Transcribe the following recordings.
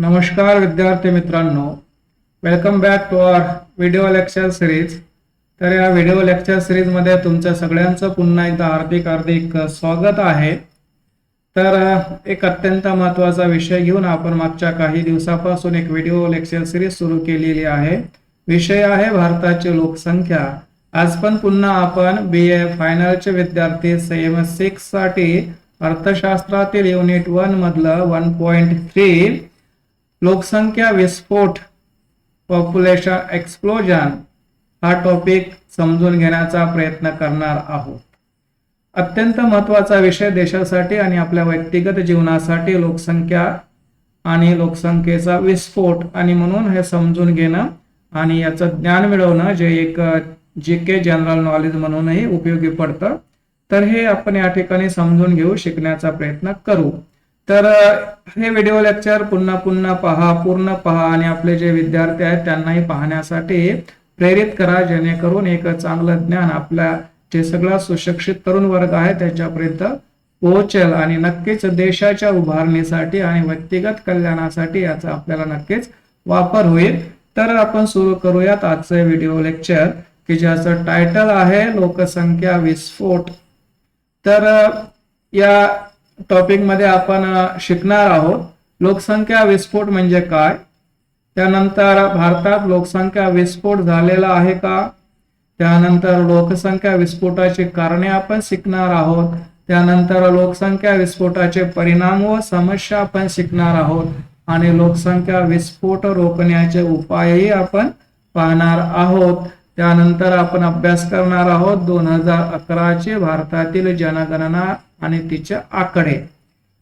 नमस्कार विद्यार्थी मित्रांनो. Welcome back to our video lecture series तर या व्हिडिओ लेक्चर सिरीजमध्ये तुमचं सगळ्यांचं पुन्हा एकदा हार्दिक हार्दिक स्वागत आहे. तर एक अत्यंत महत्त्वाचा विषय घेऊन आपण मागच्या काही दिवसापासून एक व्हिडिओ लेक्चर सिरीज सुरू केलेली आहे. विषय आहे भारताची लोकसंख्या. आज पण पुन्हा आपण बी ए फायनलचे विद्यार्थी सेम सिक्ससाठी अर्थशास्त्रातील युनिट वन मधलं वन पॉईंट थ्री लोकसंख्या विस्फोट पॉप्युलेशन एक्सप्लोजन हा टॉपिक समजून घेण्याचा प्रयत्न करणार आहोत. अत्यंत महत्त्वाचा विषय देशासाठी आणि आपल्या व्यक्तिगत जीवनासाठी लोकसंख्या आणि लोकसंख्येचा विस्फोट आणि म्हणून हे समजून घेणं आणि याचं ज्ञान मिळवणं जे एक जी के जनरल नॉलेज म्हणूनही उपयोगी पडतं. तर हे आपण या ठिकाणी समजून घेऊ शिकण्याचा प्रयत्न करू. तर हे व्हिडिओ लेक्चर पुन्हा पुन्हा पहा पूर्ण पहा आणि आपले जे विद्यार्थी आहेत त्यांनाही पाहण्यासाठी प्रेरित करा जेणेकरून एक चांगलं ज्ञान आपल्या जे सगळा सुशिक्षित तरुण वर्ग आहे त्यांच्यापर्यंत पोहोचेल आणि नक्कीच देशाच्या उभारणीसाठी आणि व्यक्तिगत कल्याणासाठी याचा आपल्याला नक्कीच वापर होईल. तर आपण सुरू करूयात आजचं व्हिडिओ लेक्चर की ज्याचं टायटल आहे लोकसंख्या विस्फोट. तर या टॉपिकमध्ये आपण शिकणार आहोत. लोकसंख्या विस्फोट म्हणजे काय? त्यानंतर भारतात लोकसंख्या विस्फोट झालेला आहे का? त्यानंतर लोकसंख्या विस्फोटाची कारणे आपण शिकणार आहोत. त्यानंतर लोकसंख्या विस्फोटाचे परिणाम व समस्या आपण शिकणार आहोत. आणि लोकसंख्या विस्फोट रोखण्याचे उपायही आपण पाहणार आहोत. त्यानंतर आपण अभ्यास करणार आहोत दोन हजार अकराचे भारतातील जनगणना आणि तिचे आकडे.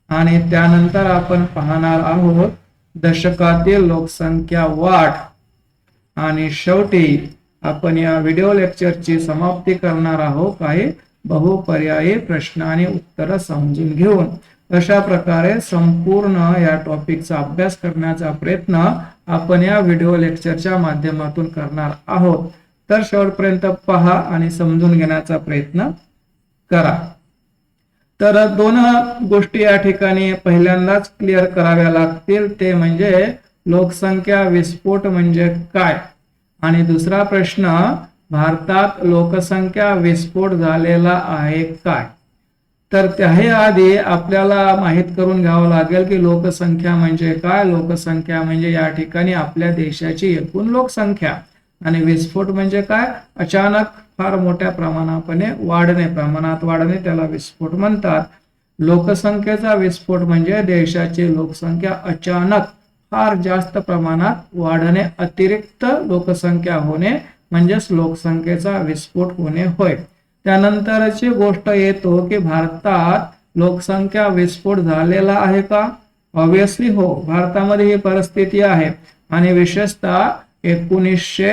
आणि त्यानंतर आपण पाहणार आहोत दशकातील लोकसंख्या वाढ. आणि शेवटी आपण या व्हिडिओ लेक्चरची समाप्ती करणार आहोत. काही बहुपर्यायी प्रश्न आणि उत्तर समजून घेऊन अशा प्रकारे संपूर्ण या टॉपिकचा अभ्यास करण्याचा प्रयत्न आपण या व्हिडिओ लेक्चरच्या माध्यमातून करणार आहोत. तर शेवटपर्यंत पहा आणि समजून घेण्याचा प्रयत्न करा. तर दोन गोष्टी या ठिकाणी पहिल्यांदाच क्लिअर कराव्या लागतील. ते म्हणजे लोकसंख्या विस्फोट म्हणजे काय? आणि दुसरा प्रश्न भारतात लोकसंख्या विस्फोट झालेला आहे काय? तर त्याही आधी आपल्याला माहीत करून घ्यावं लागेल की लोकसंख्या म्हणजे काय? लोकसंख्या म्हणजे या ठिकाणी आपल्या देशाची एकूण लोकसंख्या. आणि विस्फोट म्हणजे काय? अचानक फार मोठ्या प्रमाणापणे वाढणे. प्रमाणात वाढणे त्याला विस्फोट म्हणतात. लोकसंख्येचा विस्फोट म्हणजे देशाची लोकसंख्या अचानक फार जास्त प्रमाणात वाढणे अतिरिक्त लोकसंख्या होणे म्हणजेच लोकसंख्येचा विस्फोट होणे होय. त्यानंतरची गोष्ट येतो की भारतात लोकसंख्या विस्फोट झालेला आहे का? ऑब्विसली हो. भारतामध्ये ही परिस्थिती आहे. आणि विशेषतः एकोणीसशे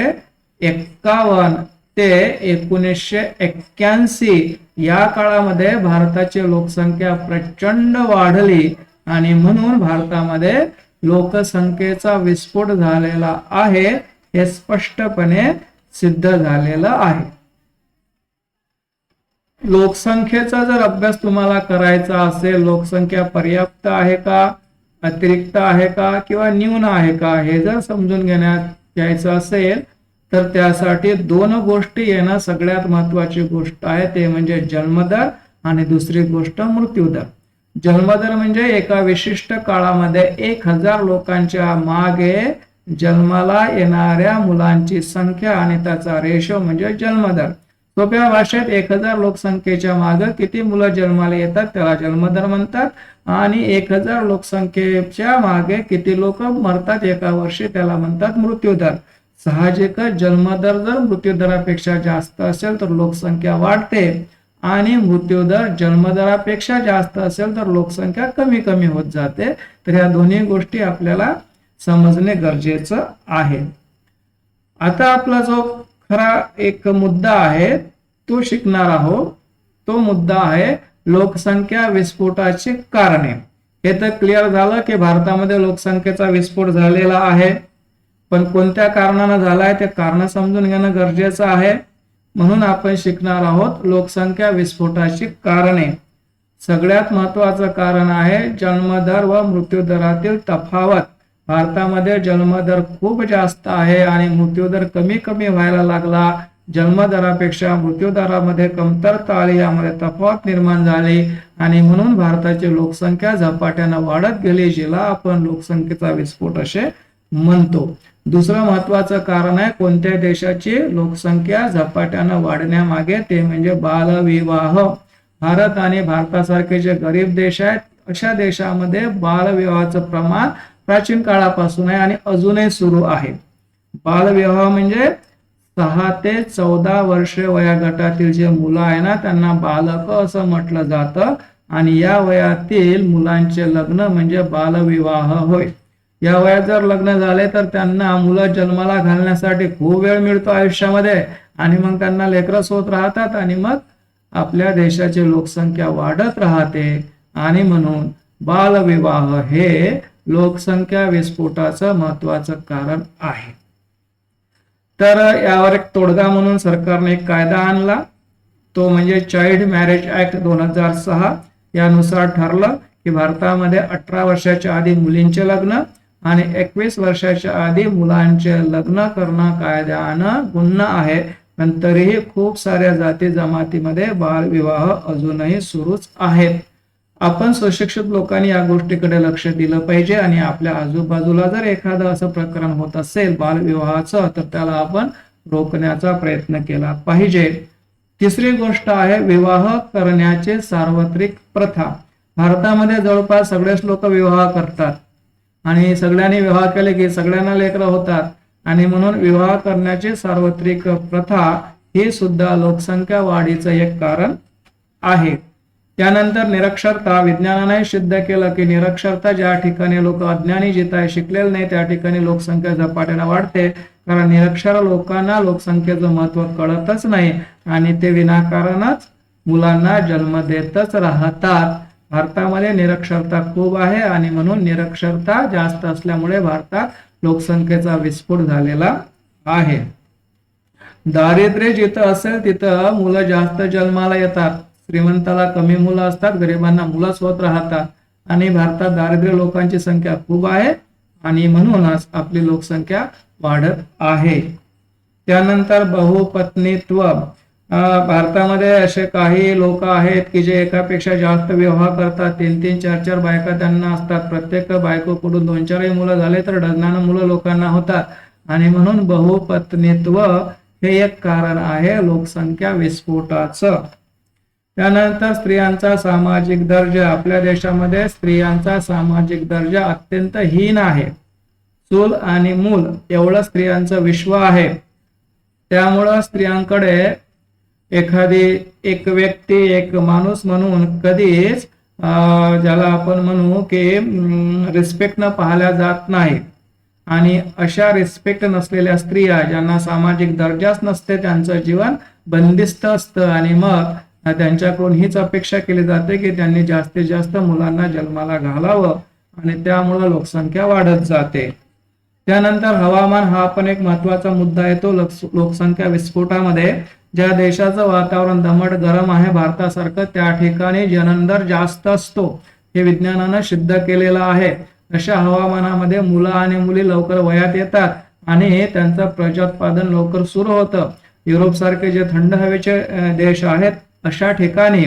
एक्कावन्न ते एकोणीसशे एक्क्याऐंशी या काळामध्ये भारताची लोकसंख्या प्रचंड वाढली आणि म्हणून भारतामध्ये लोकसंख्येचा विस्फोट झालेला आहे हे स्पष्टपणे सिद्ध झालेलं आहे. लोकसंख्येचा जर अभ्यास तुम्हाला करायचा असेल लोकसंख्या पर्याप्त आहे का अतिरिक्त आहे का किंवा न्यून आहे का हे जर समजून घेण्यात घ्यायचं असेल तर त्यासाठी दोन गोष्टी येणं सगळ्यात महत्वाची गोष्ट आहे. ते म्हणजे जन्मदर आणि दुसरी गोष्ट मृत्यूदर. जन्मदर म्हणजे एका विशिष्ट काळामध्ये एक हजार लोकांच्या मागे जन्माला येणाऱ्या मुलांची संख्या आणि त्याचा रेशो म्हणजे जन्मदर. सोप्या भाषेत एक हजार लोकसंख्येच्या मागे किती मुलं जन्माला येतात त्याला जन्मदर म्हणतात. आणि एक हजार लोकसंख्येच्या मागे किती लोक मरतात एका वर्षी त्याला म्हणतात मृत्यूदर. साहजिकच जन्मदर जर मृत्यूदरापेक्षा जास्त असेल तर लोकसंख्या वाढते. आणि मृत्यूदर जन्मदरापेक्षा जास्त असेल तर लोकसंख्या कमी कमी होत जाते. तर या दोन्ही गोष्टी आपल्याला समजणे गरजेचं आहे. आता आपला जो खरा एक मुद्दा आहे तो शिकणार आहोत तो मुद्दा आहे लोकसंख्या विस्फोटाची कारणे. हे तर क्लिअर झालं की भारतामध्ये लोकसंख्येचा विस्फोट झालेला आहे. पण कोणत्या कारणानं झालाय ते कारण समजून घेणं गरजेचं आहे. म्हणून आपण शिकणार आहोत लोकसंख्या विस्फोटाची कारणे. सगळ्यात महत्वाचं कारण आहे जन्मदर व मृत्यूदरातील तफावत. भारतामध्ये जन्मदर खूप जास्त आहे आणि मृत्यूदर कमी कमी व्हायला लागला. जन्मदरापेक्षा मृत्यूदरामध्ये कमतरता आली यामध्ये तफावत निर्माण झाली आणि म्हणून भारताची लोकसंख्या झपाट्यानं वाढत गेली जिला आपण लोकसंख्येचा विस्फोट असे म्हणतो. दुसरं महत्वाचं कारण आहे कोणत्या देशाची लोकसंख्या झपाट्यानं वाढण्यामागे ते म्हणजे बालविवाह. भारत आणि भारतासारखे जे गरीब देश आहेत अशा देशामध्ये बालविवाहाचं प्रमाण प्राचीन काळापासून आहे आणि अजूनही सुरू आहे. बालविवाह म्हणजे सहा ते चौदा वर्षे वयागटातील जे मुलं आहे ना त्यांना बालक असं म्हटलं जातं. आणि या वयातील मुलांचे लग्न म्हणजे बालविवाह होय. या वयात जर लग्न झाले तर त्यांना मुलं जन्माला घालण्यासाठी खूप वेळ मिळतो आयुष्यामध्ये. आणि मग त्यांना लेकरस होत राहतात आणि मग आपल्या देशाची लोकसंख्या वाढत राहते. आणि म्हणून बालविवाह हे लोकसंख्या विस्फोटाचं महत्वाचं कारण आहे. तर यावर एक तोडगा म्हणून सरकारने एक कायदा आणला. तो म्हणजे चाइल्ड मॅरेज ऍक्ट दोन हजार सहा यानुसार ठरलं की भारतामध्ये अठरा वर्षाच्या आधी मुलींचे लग्न आणि एकवीस वर्षाच्या आधी मुलांचे लग्न करणं कायद्यानं गुन्हा आहे. पण तरीही खूप साऱ्या जाती जमातीमध्ये बालविवाह अजूनही सुरूच आहेत आपण सुशिक्षित लोकांनी या गोष्टीकडे लक्ष दिलं पाहिजे आणि आपल्या आजूबाजूला जर एखादं असं प्रकरण होत असेल बालविवाहाचं तर त्याला आपण रोखण्याचा प्रयत्न केला पाहिजे. तिसरी गोष्ट आहे विवाह करण्याचे सार्वत्रिक प्रथा. भारतामध्ये जवळपास सगळेच लोक विवाह करतात. आणि सगळ्यांनी विवाह केले की सगळ्यांना लेकरं होतात. आणि म्हणून विवाह करण्याची सार्वत्रिक प्रथा ही सुद्धा लोकसंख्या वाढीचं एक कारण आहे. त्यानंतर निरक्षरता विज्ञानाने सिद्ध केलं की निरक्षरता ज्या ठिकाणी लोक अज्ञानी जित आहे शिकलेले नाही त्या ठिकाणी लोकसंख्या झपाट्याने वाढते. कारण निरक्षर लोकांना लोकसंख्येचं महत्त्व कळतच नाही आणि ते विनाकारणच मुलांना जन्म देतच राहतात. भारतामध्ये निरक्षरता खूप आहे आणि म्हणून निरक्षरता जास्त असल्यामुळे भारतात लोकसंख्येचा विस्फोट झालेला आहे. दारिद्र्य जिथं असेल तिथं मुलं जास्त जन्माला येतात. श्रीमंताला कमी मुलं असतात गरिबांना मुलं होत राहतात. आणि भारतात दारिद्र्य लोकांची संख्या खूप आहे आणि म्हणूनच आपली लोकसंख्या वाढत आहे. त्यानंतर बहुपत्नीत्व भारतामध्ये असे काही लोक आहेत की जे एकापेक्षा जास्त विवाह करतात. तीन तीन चार चार बायका त्यांना असतात. प्रत्येक बायकोकडून दोन चारही मुलं झाले तर डझनानं मुलं लोकांना होतात. आणि म्हणून बहुपत्नीत्व हे एक कारण आहे लोकसंख्या विस्फोटाचं. त्यानंतर स्त्रियांचा सामाजिक दर्जा. आपल्या देशामध्ये स्त्रियांचा सामाजिक दर्जा अत्यंत हीन आहे. चूल आणि मूल एवढं स्त्रियांचं विश्व आहे. त्यामुळं स्त्रियांकडे एखादी एक व्यक्ती एक माणूस म्हणून कधीच ज्याला आपण म्हणू की रिस्पेक्ट न पाहिल्या जात नाही. आणि अशा रिस्पेक्ट नसलेल्या स्त्रिया ज्यांना सामाजिक दर्जाच नसते त्यांचं जीवन बंदिस्त असतं. आणि मग त्यांच्याकडून हीच अपेक्षा केली जाते की त्यांनी जास्तीत जास्त मुलांना जन्माला घालावं आणि त्यामुळं लोकसंख्या वाढत जाते. त्यानंतर हवामान हा पण एक महत्त्वाचा मुद्दा येतो लोकसंख्या विस्फोटामध्ये ज्या देशाचं वातावरण दमट गरम आहे भारतासारखं त्या ठिकाणी जनंदर जास्त असतो हे विज्ञानानं सिद्ध केलेलं आहे. अशा हवामानामध्ये मुलं आणि मुली लवकर वयात येतात आणि त्यांचं प्रजोत्पादन लवकर सुरू होतं. युरोप सारखे जे थंड हवेचे देश आहेत अशा ठिकाणी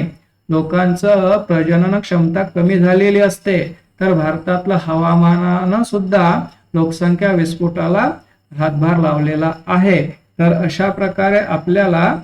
लोकांचं प्रजनन क्षमता कमी झालेली असते. तर भारतातलं हवामानानं सुद्धा लोकसंख्या विस्फोटाला हातभार लावलेला आहे. तर अशा प्रकारे आपल्याला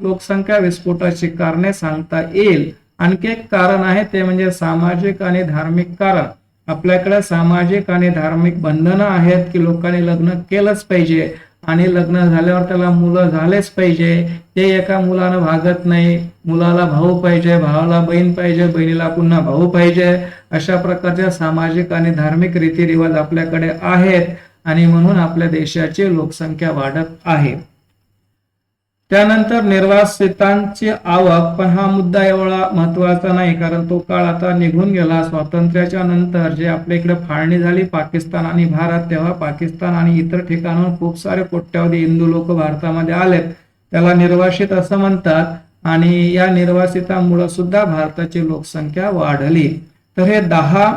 लोकसंख्या विस्फोटाची कारणे सांगता येईल. आणखी एक कारण आहे ते म्हणजे सामाजिक आणि धार्मिक कारण. आपल्याकडे सामाजिक आणि धार्मिक बंधनं आहेत की लोकांनी लग्न केलंच पाहिजे. आणि लग्न झाल्यावर त्याला मुलं झालेच पाहिजे. ते एका मुलानं भागत नाही. मुलाला भाऊ पाहिजे भावाला बहीण पाहिजे बहिणीला पुन्हा भाऊ पाहिजे. अशा प्रकारच्या सामाजिक आणि धार्मिक रीतिरिवाज आपल्याकडे आहेत आणि म्हणून आपल्या देशाची लोकसंख्या वाढत आहे. त्यानंतर निर्वासितांची आवक पण हा मुद्दा एवढा महत्त्वाचा नाही कारण तो काळ आता निघून गेला. स्वातंत्र्याच्या नंतर जे आपल्या इकडे फाळणी झाली पाकिस्तान आणि भारत तेव्हा पाकिस्तान आणि इतर ठिकाणून खूप सारे कोट्यावधी हिंदू लोक भारतामध्ये आलेत. त्याला निर्वासित असं म्हणतात आणि या निर्वासितांमुळे सुद्धा भारताची लोकसंख्या वाढली. तर हे दहा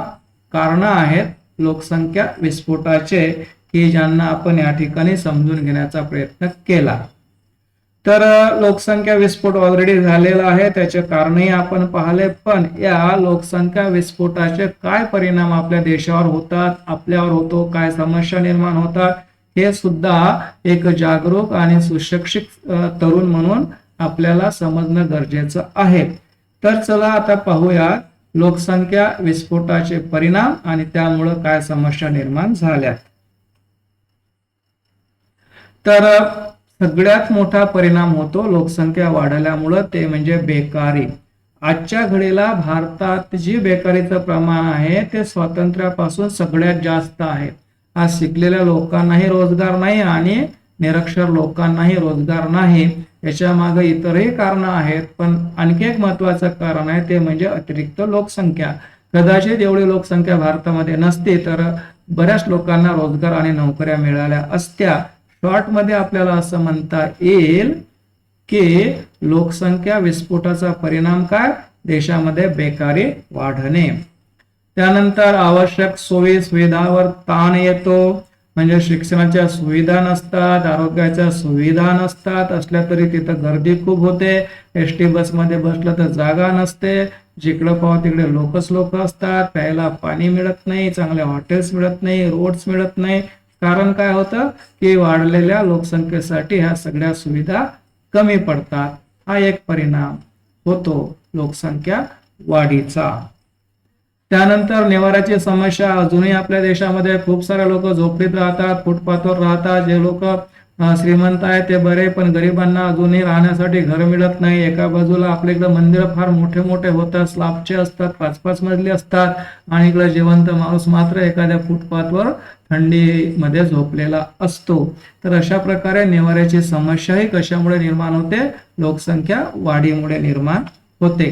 कारण आहेत लोकसंख्या विस्फोटाचे की ज्यांना आपण या ठिकाणी समजून घेण्याचा प्रयत्न केला. तर लोकसंख्या विस्फोट ऑलरेडी झालेला आहे. त्याचे कारणही आपण पाहिले. पण या लोकसंख्या विस्फोटाचे काय परिणाम आपल्या देशावर होतात आपल्यावर होतो काय समस्या निर्माण होतात हे सुद्धा एक जागरूक आणि सुशिक्षित तरुण म्हणून आपल्याला समजणं गरजेचं आहे. तर चला आता पाहूया लोकसंख्या विस्फोटाचे परिणाम आणि त्यामुळं काय समस्या निर्माण झाल्यात. तर सगळ्यात मोठा परिणाम होतो लोकसंख्या वाढल्यामुळं ते म्हणजे बेकारी. आजच्या घडीला भारतात जी बेकारीचं प्रमाण आहे ते स्वातंत्र्यापासून सगळ्यात जास्त आहे. आज शिकलेल्या लोकांनाही रोजगार नाही आणि निरक्षर लोकांनाही रोजगार नाही याच्या मागे इतरही कारण आहेत पण आणखी एक महत्वाचं कारण आहे ते म्हणजे अतिरिक्त लोकसंख्या. कदाचित एवढी लोकसंख्या भारतामध्ये नसती तर बऱ्याच लोकांना रोजगार आणि नोकऱ्या मिळाल्या असत्या. शॉर्ट आपल्याला असं म्हणता येईल की लोकसंख्या विस्फोटाचा परिणाम काय? देशामध्ये बेकारी वाढणे. त्यानंतर आवश्यक सोयी सुविधावर ताण येतो. म्हणजे शिक्षणाच्या सुविधा नसतात आरोग्याच्या सुविधा नसतात. असल्या तरी तिथं गर्दी खूप होते. एस टी बसमध्ये बसलं तर जागा नसते. जिकडं पाव तिकडे लोकच लोक असतात. प्यायला पाणी मिळत नाही चांगले हॉटेल्स मिळत नाही रोड्स मिळत नाही. कारण काय होतं की वाढलेल्या लोकसंख्येसाठी ह्या सगळ्या सुविधा कमी पडतात. हा एक परिणाम होतो लोकसंख्या वाढीचा. त्यानंतर निवाऱ्याची समस्या. अजूनही आपल्या देशामध्ये खूप सारे लोक झोपडीत राहतात फुटपाथवर राहतात. जे लोक श्रीमंत आहे ते बरे पण गरिबांना अजूनही राहण्यासाठी घर मिळत नाही. एका बाजूला आपल्या इकडे मंदिर फार मोठे मोठे होतात स्लाबचे असतात पाच पाच मजली असतात आणि इकडे जिवंत माणूस मात्र एखाद्या फुटपाथवर थंडीमध्ये झोपलेला असतो. तर अशा प्रकारे निवाऱ्याची समस्याही कशामुळे निर्माण होते? लोकसंख्या वाढीमुळे निर्माण होते.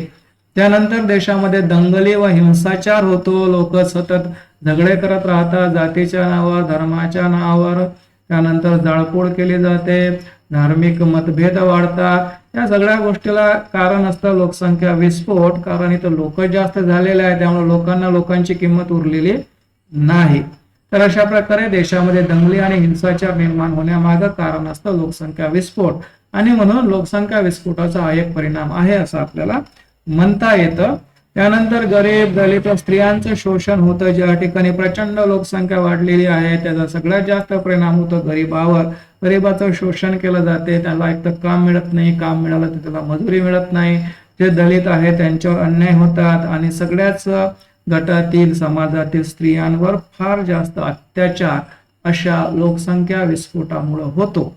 त्यानंतर देशामध्ये दंगली व हिंसाचार होतो. लोक सतत झगडे करत राहतात. जातीच्या नावावर धर्माच्या नावावर त्यानंतर जाळपोळ केली जाते धार्मिक मतभेद वाढतात. या सगळ्या गोष्टीला कारण असतं लोकसंख्या विस्फोट कारण इथं लोक जास्त झालेले आहे त्यामुळे लोकांना लोकांची किंमत उरलेली नाही. तर अशा प्रकारे देशामध्ये दंगली आणि हिंसाचार निर्माण होण्यामागं कारण असतं लोकसंख्या विस्फोट. आणि म्हणून लोकसंख्या विस्फोटाचा हा एक परिणाम आहे असं आपल्याला म्हणता येतं. त्यानंतर गरीब दलित स्त्रियांचं शोषण होतं. ज्या ठिकाणी प्रचंड लोकसंख्या वाढलेली आहे त्याचा सगळ्यात जास्त परिणाम होतो गरीबावर. गरीबाचं शोषण केलं जाते. त्याला एक तर काम मिळत नाही काम मिळालं तर त्याला मजुरी मिळत नाही. जे दलित आहे त्यांच्यावर अन्याय होतात आणि सगळ्याच गटातील समाजातील स्त्रियांवर फार जास्त अत्याचार अशा लोकसंख्या विस्फोटामुळे होतो.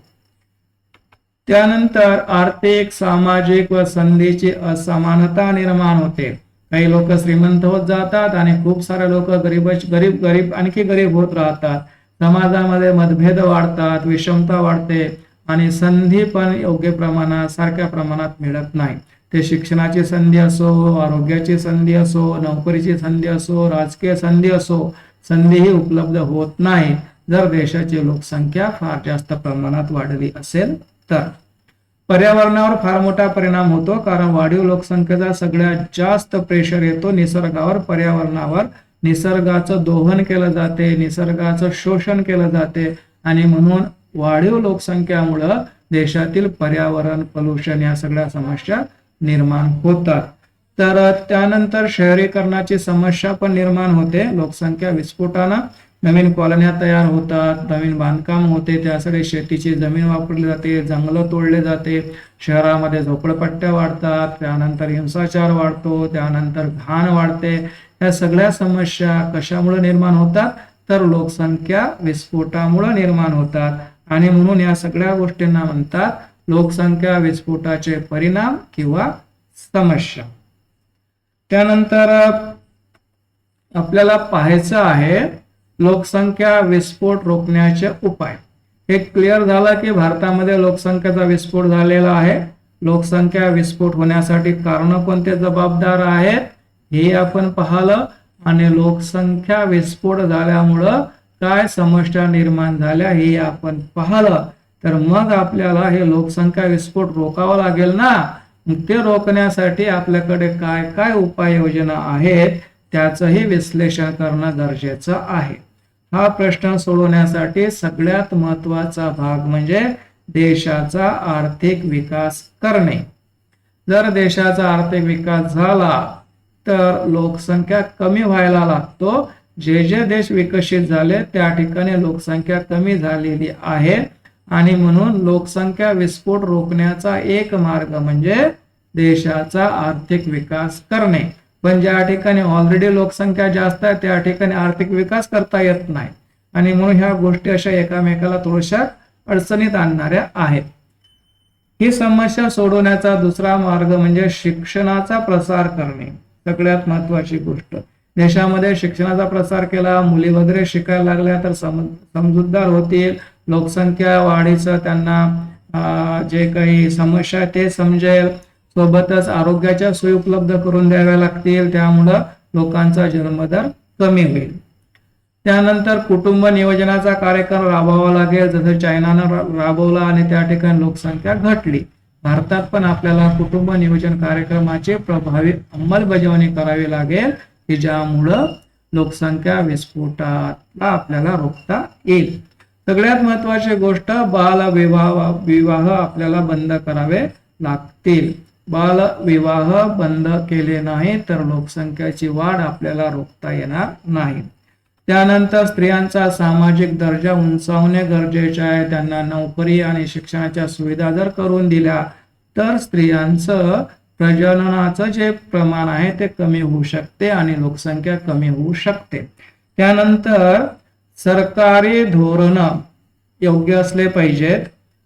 त्यानंतर आर्थिक सामाजिक व संधीची असमानता निर्माण होते. काही लोक श्रीमंत होत जातात आणि खूप सारे लोक गरीब गरीब गरीब आणखी गरीब होत राहतात. समाजामध्ये मतभेद वाढतात विषमता वाढते आणि संधी पण योग्य प्रमाणात सारख्या प्रमाणात मिळत नाही. ते शिक्षणाची संधी असो आरोग्याची संधी असो नोकरीची संधी असो राजकीय संधी असो संधीही उपलब्ध होत नाही जर देशाची लोकसंख्या फार जास्त प्रमाणात वाढली असेल तर. पर्यावरणावर फार मोठा परिणाम होतो कारण वाढीव लोकसंख्येचा सगळ्यात जास्त प्रेशर येतो निसर्गावर. पर्यावरणावर निसर्गाचं दोहन केलं जाते निसर्गाचं शोषण केलं जाते आणि म्हणून वाढीव लोकसंख्यामुळं देशातील पर्यावरण पोल्युशन या सगळ्या समस्या निर्माण होतात. तर त्यानंतर शहरीकरणाची समस्या पण निर्माण होते. लोकसंख्या विस्फोटानं नवीन कॉलन्या तयार होतात नवीन बांधकाम होते त्यासाठी शेतीची जमीन वापरली जाते जंगलं तोडले जाते शहरामध्ये झोपडपट्ट्या वाढतात त्यानंतर हिंसाचार वाढतो त्यानंतर घाण वाढते. या सगळ्या समस्या कशामुळे निर्माण होतात? तर लोकसंख्या विस्फोटामुळे निर्माण होतात. आणि म्हणून या सगळ्या गोष्टींना म्हणतात लोकसंख्या विस्फोटाचे परिणाम किंवा समस्या. त्यानंतर आपल्याला पाहायचं आहे लोकसंख्या विस्फोट रोखण्याचे उपाय. हे क्लिअर झालं की भारतामध्ये लोकसंख्येचा विस्फोट झालेला आहे? लोकसंख्या विस्फोट होण्यासाठी कारण कोणते जबाबदार आहेत? हे आपण पाहिलं आणि लोकसंख्या विस्फोट झाल्यामुळं काय समस्या निर्माण झाल्या हे आपण पाहिलं. तर मग आपल्याला हे लोकसंख्या विस्फोट रोखावा लागेल ना? ते रोखण्यासाठी आपल्याकडे काय काय उपाययोजना आहेत? त्याचंही विश्लेषण करणं गरजेचं आहे. हा प्रश्न सोडवण्यासाठी सगळ्यात महत्त्वाचा भाग म्हणजे देशाचा आर्थिक विकास करणे. जर देशाचा आर्थिक विकास झाला तर लोकसंख्या कमी व्हायला लागतो. जे जे देश विकसित झाले त्या ठिकाणी लोकसंख्या कमी झालेली आहे. आणि म्हणून लोकसंख्या विस्फोट रोखण्याचा एक मार्ग म्हणजे देशाचा आर्थिक विकास करणे. पण ज्या ठिकाणी ऑलरेडी लोकसंख्या जास्त आहे त्या ठिकाणी आर्थिक विकास करता येत नाही. आणि म्हणून ह्या गोष्टी अशा एकामेकाला थोड्याशा अडचणीत आणणाऱ्या आहेत. ही समस्या सोडवण्याचा दुसरा मार्ग म्हणजे शिक्षणाचा प्रसार करणे. सगळ्यात महत्वाची गोष्ट. देशामध्ये शिक्षणाचा प्रसार केला मुली वगैरे शिकायला लागल्या तर सम समजूतदार होतील. लोकसंख्या वाढीचं त्यांना जे काही समस्या आहे ते समजेल. सोबतच आरोग्याच्या सोयी उपलब्ध करून द्याव्या लागतील. त्यामुळं लोकांचा जन्मदर कमी होईल. त्यानंतर कुटुंब नियोजनाचा कार्यक्रम राबवावा लागेल. जसं चायनानं राबवला आणि त्या ठिकाणी लोकसंख्या घटली. भारतात पण आपल्याला कुटुंब नियोजन कार्यक्रमाची प्रभावी अंमलबजावणी करावी लागेल. की ज्यामुळं लोकसंख्या विस्फोटाला आपल्याला रोखता येईल. सगळ्यात महत्वाची गोष्ट बाल विवाह विवाह आपल्याला बंद करावे लागतील. बाल विवाह बंद केले नाही तर लोकसंख्येची वाढ आपल्याला रोखता येणार नाही. त्यानंतर स्त्रियांचा सामाजिक दर्जा उंचावणे गरजेचे आहे. त्यांना नोकरी आणि शिक्षणाच्या सुविधा जर करून दिल्या तर स्त्रियांचं प्रजननाचं जे प्रमाण आहे ते कमी होऊ शकते आणि लोकसंख्या कमी होऊ शकते. त्यानंतर सरकारी धोरण योग्य असले पाहिजेत.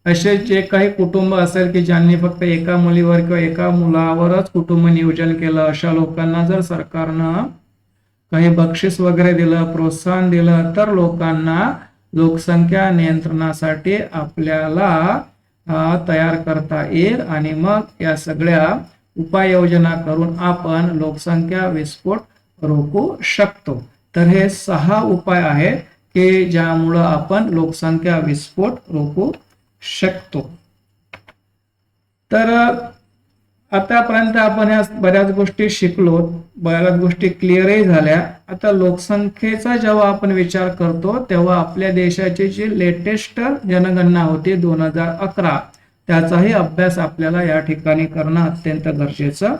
असे जे काही कुटुंब असेल की ज्यांनी फक्त एका मुलीवर किंवा एका मुलावरच कुटुंब नियोजन केलं अशा लोकांना जर सरकारनं काही बक्षीस वगैरे दिलं प्रोत्साहन दिलं तर लोकांना लोकसंख्या नियंत्रणासाठी आपल्याला तयार करता येईल. आणि मग या सगळ्या उपाययोजना करून आपण लोकसंख्या विस्फोट रोखू शकतो. तर हे सहा उपाय आहेत की ज्यामुळं आपण लोकसंख्या विस्फोट रोखू शकतो. तर आतापर्यंत आपण ह्या बऱ्याच गोष्टी शिकलो बऱ्याच गोष्टी क्लिअरही झाल्या. आता लोकसंख्येचा जेव्हा आपण विचार करतो तेव्हा आपल्या देशाची जी लेटेस्ट जनगणना होती दोन हजार अकरा त्याचाही अभ्यास आपल्याला या ठिकाणी करणं अत्यंत गरजेचं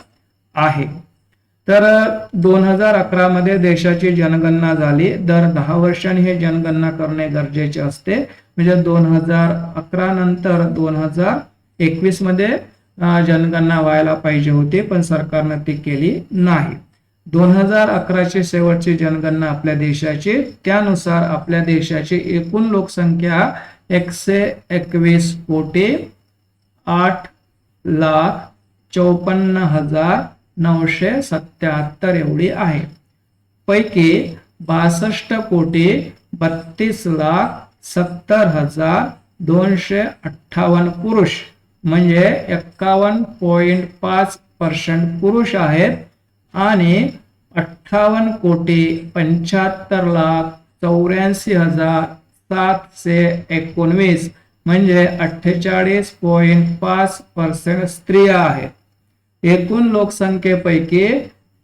आहे. तर दोन हजार अकरामध्ये देशाची जनगणना झाली. दर दहा वर्षांनी हे जनगणना करणे गरजेचे असते. म्हणजे दोन हजार अकरा नंतर दोन हजार एकवीसमध्ये जनगणना व्हायला पाहिजे होती पण सरकारनं ती केली नाही. दोन हजार अकराची शेवटची जनगणना आपल्या देशाची त्यानुसार आपल्या देशाची एकूण लोकसंख्या एकशे एकवीस कोटी आठ लाख चौपन्न हजार नऊशे सत्याहत्तर एवढी आहे. पैकी बासष्ट कोटी बत्तीस लाख सत्तर हजार दोनशे अठ्ठावन्न पुरुष म्हणजे एक्कावन्न पॉईंट पाच पर्सेंट पुरुष आहेत आणि अठ्ठावन्न कोटी पंच्याहत्तर लाख चौऱ्याऐंशी हजार सातशे एकोणवीस म्हणजे अठ्ठेचाळीस पॉईंट पाच पर्सेंट स्त्रिया आहेत. एकूण लोकसंख्येपैकी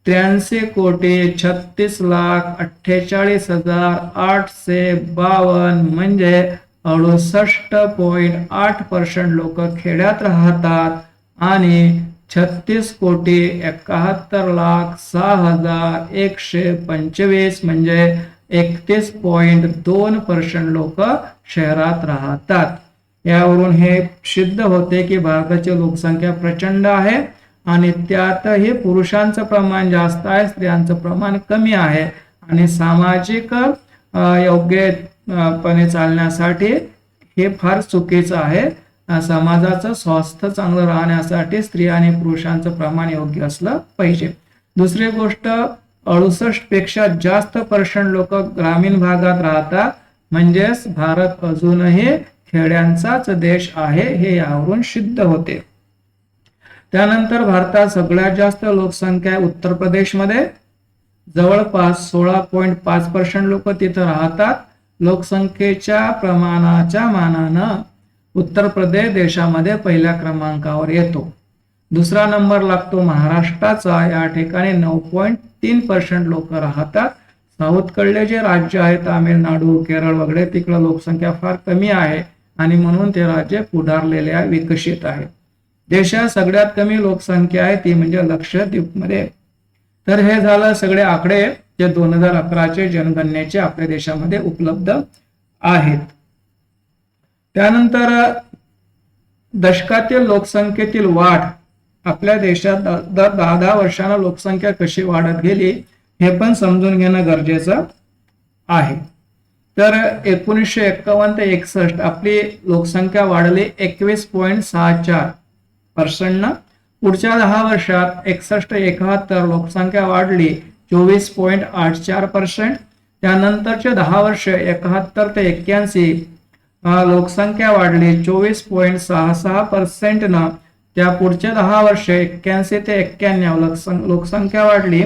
त्र्याऐंशी कोटी छत्तीस लाख अठ्ठेचाळीस हजार आठशे बावन्न म्हणजे अडुसष्ट पॉईंट आठ पर्सेंट लोक खेड्यात राहतात आणि छत्तीस कोटी एकाहत्तर लाख सहा हजार एकशे पंचवीस म्हणजे एकतीस पॉईंट दोन पर्सेंट लोक शहरात राहतात. यावरून हे सिद्ध होते की भारताची लोकसंख्या प्रचंड आहे. आणि त्यातही पुरुषांचं प्रमाण जास्त आहे स्त्रियांचं प्रमाण कमी आहे. आणि सामाजिक योग्यपणे चालण्यासाठी हे फार चुकीचं आहे. समाजाचं स्वास्थ्य चांगलं राहण्यासाठी स्त्री आणि पुरुषांचं प्रमाण योग्य असलं पाहिजे. दुसरी गोष्ट अडुसष्टपेक्षा जास्त पर्सेंट लोक ग्रामीण भागात राहतात. म्हणजेच भारत अजूनही खेड्यांचाच देश आहे हे यावरून सिद्ध होते. त्यानंतर भारतात सगळ्यात जास्त लोकसंख्या आहे उत्तर प्रदेशमध्ये. जवळपास सोळा पॉईंट पाच पर्सेंट लोक तिथं राहतात. लोकसंख्येच्या प्रमाणाच्या मानानं उत्तर प्रदेश देशामध्ये पहिल्या क्रमांकावर येतो. दुसरा नंबर लागतो महाराष्ट्राचा. या ठिकाणी नऊ पॉईंट तीन पर्सेंट लोक राहतात. साऊथकडले जे राज्य आहे तामिळनाडू केरळ वगैरे तिकडं लोकसंख्या फार कमी आहे आणि म्हणून ते राज्य पुढारलेले आहे विकसित आहे देशात सगळ्यात कमी लोकसंख्या आहे ती म्हणजे लक्षद्वीपमध्ये. तर हे झालं सगळे आकडे जे दोन हजार अकराचे जनगणनेचे आपल्या देशामध्ये उपलब्ध आहेत. त्यानंतर दशकातील लोकसंख्येतील वाढ. आपल्या देशात दर दहा दहा वर्षांना लोकसंख्या कशी वाढत गेली हे पण समजून घेणं गरजेचं आहे. तर एकोणीसशे एक्कावन्न ते एकसष्ट आपली लोकसंख्या वाढली एकवीस पॉईंट सहा चार. पर्सेंटनं. पुढच्या दहा वर्षात एकसष्ट एकाहत्तर लोकसंख्या वाढली चोवीस पॉईंट आठ चार पर्सेंट. त्यानंतरचे दहा वर्ष एकाहत्तर ते एक्क्याऐंशी लोकसंख्या वाढली चोवीस पॉईंट सहा सहा पर्सेंटनं. त्या पुढच्या दहा वर्ष एक्क्याऐंशी ते एक्क्याण्णव लोकसंख्या वाढली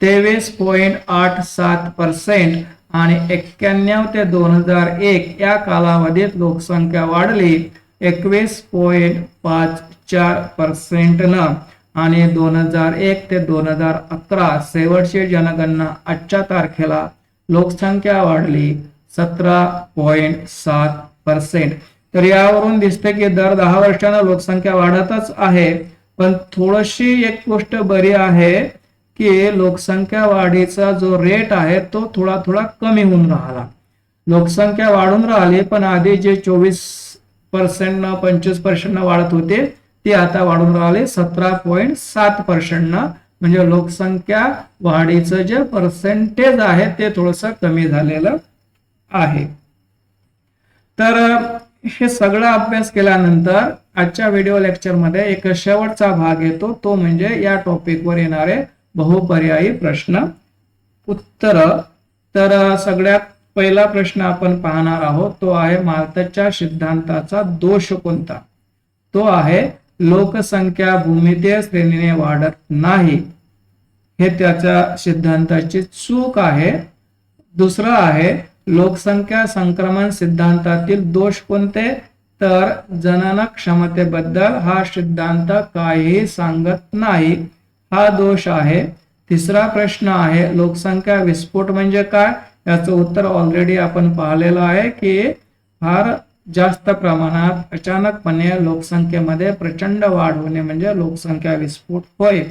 तेवीस पॉईंट आठ सात पर्सेंट. आणि एक्क्याण्णव ते दोन हजार एक या कालावधीत लोकसंख्या वाढली एकवीस पॉईंट पाच चार पर्सेंटनं आणि दोन हजार एक ते दोन हजार अकरा शेवटची जनगणना आजच्या तारखेला लोकसंख्या वाढली सतरा पॉईंट सात पर्सेंट तर यावरून दिसते की दर दहा वर्षांना लोकसंख्या वाढतच आहे पण थोडीशी एक गोष्ट बरी आहे की लोकसंख्या वाढीचा जो रेट आहे तो थोडा थोडा कमी होऊन राहिला. लोकसंख्या वाढून राहिली पण आधी जे चोवीस पर्सेंट पंचवीस पर्सेंट वाढत होते ती आता वाढून राहिले सतरा पॉईंट सात पर्सेंटनं म्हणजे लोकसंख्या वाढीचं जे पर्सेंटेज आहे ते थोडस कमी झालेलं आहे. तर हे सगळं अभ्यास केल्यानंतर आजच्या व्हिडिओ लेक्चरमध्ये एक शेवटचा भाग येतो. तो म्हणजे या टॉपिकवर येणारे बहुपर्यायी प्रश्न उत्तर. तर सगळ्यात पहिला प्रश्न आपण पाहणार आहोत. तो आहे मार्तच्या सिद्धांताचा दोष कोणता? तो आहे लोकसंख्या भूमितीय श्रेणीने वाढत नाही हे त्याच्या सिद्धांताची चूक आहे. दुसरं आहे लोकसंख्या संक्रमण सिद्धांतातील दोष कोणते? तर जनन क्षमतेबद्दल हा सिद्धांत काहीही सांगत नाही. हा दोष आहे. तिसरा प्रश्न आहे लोकसंख्या विस्फोट म्हणजे काय? याचं उत्तर ऑलरेडी आपण पाहिलेलं आहे की फार जास्त प्रमाणात अचानकपणे लोकसंख्येमध्ये प्रचंड वाढ होणे म्हणजे लोकसंख्या विस्फोट होय.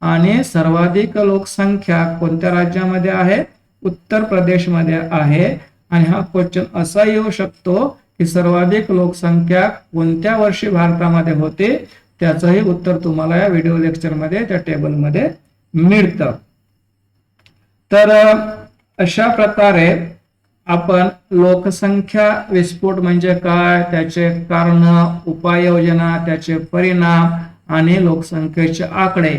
आणि सर्वाधिक लोकसंख्या कोणत्या राज्यामध्ये आहे? उत्तर प्रदेशमध्ये आहे. आणि हा क्वेश्चन असा येऊ शकतो की सर्वाधिक लोकसंख्या कोणत्या वर्षी भारतामध्ये होते? त्याचंही उत्तर तुम्हाला या व्हिडिओ लेक्चरमध्ये त्या टेबलमध्ये मिळतं. तर अशा प्रकारे आपण लोकसंख्या विस्फोट म्हणजे काय त्याचे कारण उपाययोजना त्याचे परिणाम आणि लोकसंख्येचे आकडे.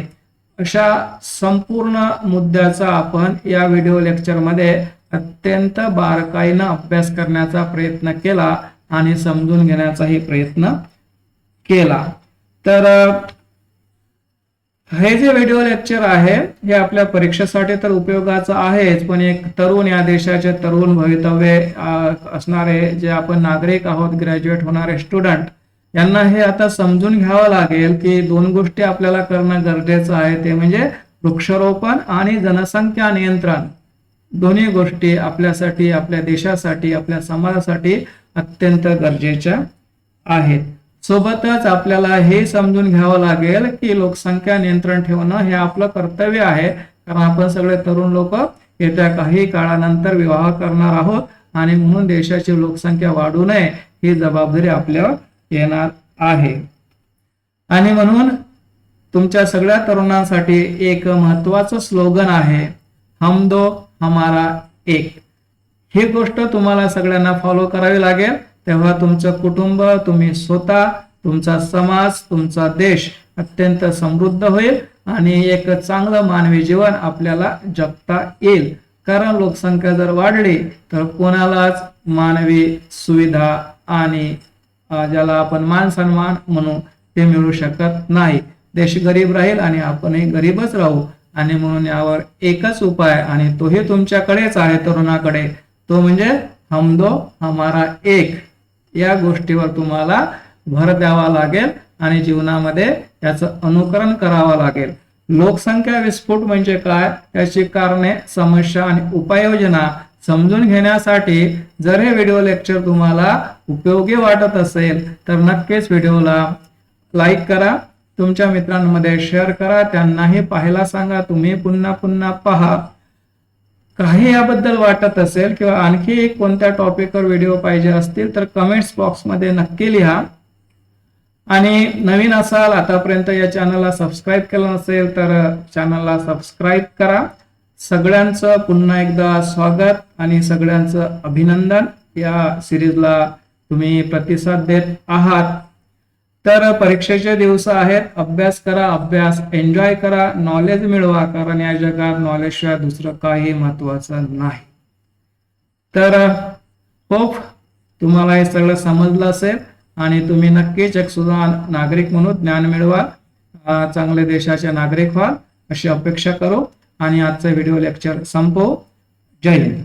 अशा संपूर्ण मुद्द्याचा आपण या व्हिडिओ लेक्चरमध्ये अत्यंत बारकाईनं अभ्यास करण्याचा प्रयत्न केला आणि समजून घेण्याचाही प्रयत्न केला. तर हे जे व्हिडिओ लेक्चर आहे हे आपल्या परीक्षेसाठी तर उपयोगाचं आहेच पण एक तरुण या देशाचे तरुण भवितव्य असणारे जे आपण नागरिक आहोत ग्रॅज्युएट होणारे स्टुडंट यांना हे आता समजून घ्यावं लागेल की दोन गोष्टी आपल्याला करणं गरजेचं आहे. ते म्हणजे वृक्षारोपण आणि जनसंख्या नियंत्रण. दोन्ही गोष्टी आपल्यासाठी आपल्या देशासाठी आपल्या समाजासाठी अत्यंत गरजेच्या आहेत. सोबतच आपल्याला हे समजून घ्यावं लागेल की लोकसंख्या नियंत्रण ठेवणं हे आपलं कर्तव्य आहे. कारण आपण सगळे तरुण लोक येत्या काही काळानंतर विवाह करणार आहोत आणि म्हणून देशाची लोकसंख्या वाढू नये ही जबाबदारी आपल्यावर येणार आहे. आणि म्हणून तुमच्या सगळ्या तरुणांसाठी एक महत्वाचं स्लोगन आहे हम दो हमारा एक. ही गोष्ट तुम्हाला सगळ्यांना फॉलो करावी लागेल. तेव्हा तुमचं कुटुंब तुम्ही स्वतः तुमचा समाज तुमचा देश अत्यंत समृद्ध होईल आणि एक चांगलं मानवी जीवन आपल्याला जगता येईल. कारण लोकसंख्या जर वाढली तर कोणालाच मानवी सुविधा आणि ज्याला आपण मान सन्मान म्हणू ते मिळू शकत नाही. देश गरीब राहील आणि आपणही गरीबच राहू. आणि म्हणून यावर एकच उपाय आणि तोही तुमच्याकडेच आहे तरुणाकडे. तो म्हणजे हमदो हमारा एक. या गोष्टीवर तुम्हाला भर द्यावा लागेल आणि जीवनामध्ये याचं अनुकरण करावं लागेल. लोकसंख्या विस्फोट म्हणजे काय? त्याची कारणे समस्या आणि उपाययोजना समजून घेण्यासाठी जर हे व्हिडिओ लेक्चर तुम्हाला उपयोगी वाटत असेल तर नक्कीच व्हिडिओला लाईक करा. तुमच्या मित्रांमध्ये शेअर करा. त्यांनाही पाहायला सांगा. तुम्ही पुन्हा पुन्हा पहा. काही याबद्दल वाटत असेल किंवा आणखी कोणत्या टॉपिकवर व्हिडिओ पाहिजे असतील तर कमेंट्स बॉक्समध्ये नक्की लिहा. आणि नवीन असाल आतापर्यंत या चॅनलला सबस्क्राईब केलं नसेल तर चॅनलला सबस्क्राईब करा. सगळ्यांचं पुन्हा एकदा स्वागत आणि सगळ्यांचं अभिनंदन. या सिरीजला तुम्ही प्रतिसाद देत आहात. तर परीक्षेचे दिवस आहेत. अभ्यास करा अभ्यास एन्जॉय करा नॉलेज मिळवा कारण या जगात नॉलेजशिवाय दुसरं काही महत्वाचं नाही. तर होप तुम्हाला हे सगळं समजलं असेल आणि तुम्ही नक्कीच एक सुद्धा नागरिक म्हणून ज्ञान मिळवा. चांगले देशाचे नागरिक व्हा अशी अपेक्षा करू. आणि आजचं व्हिडिओ लेक्चर संपवू. जय हिंद.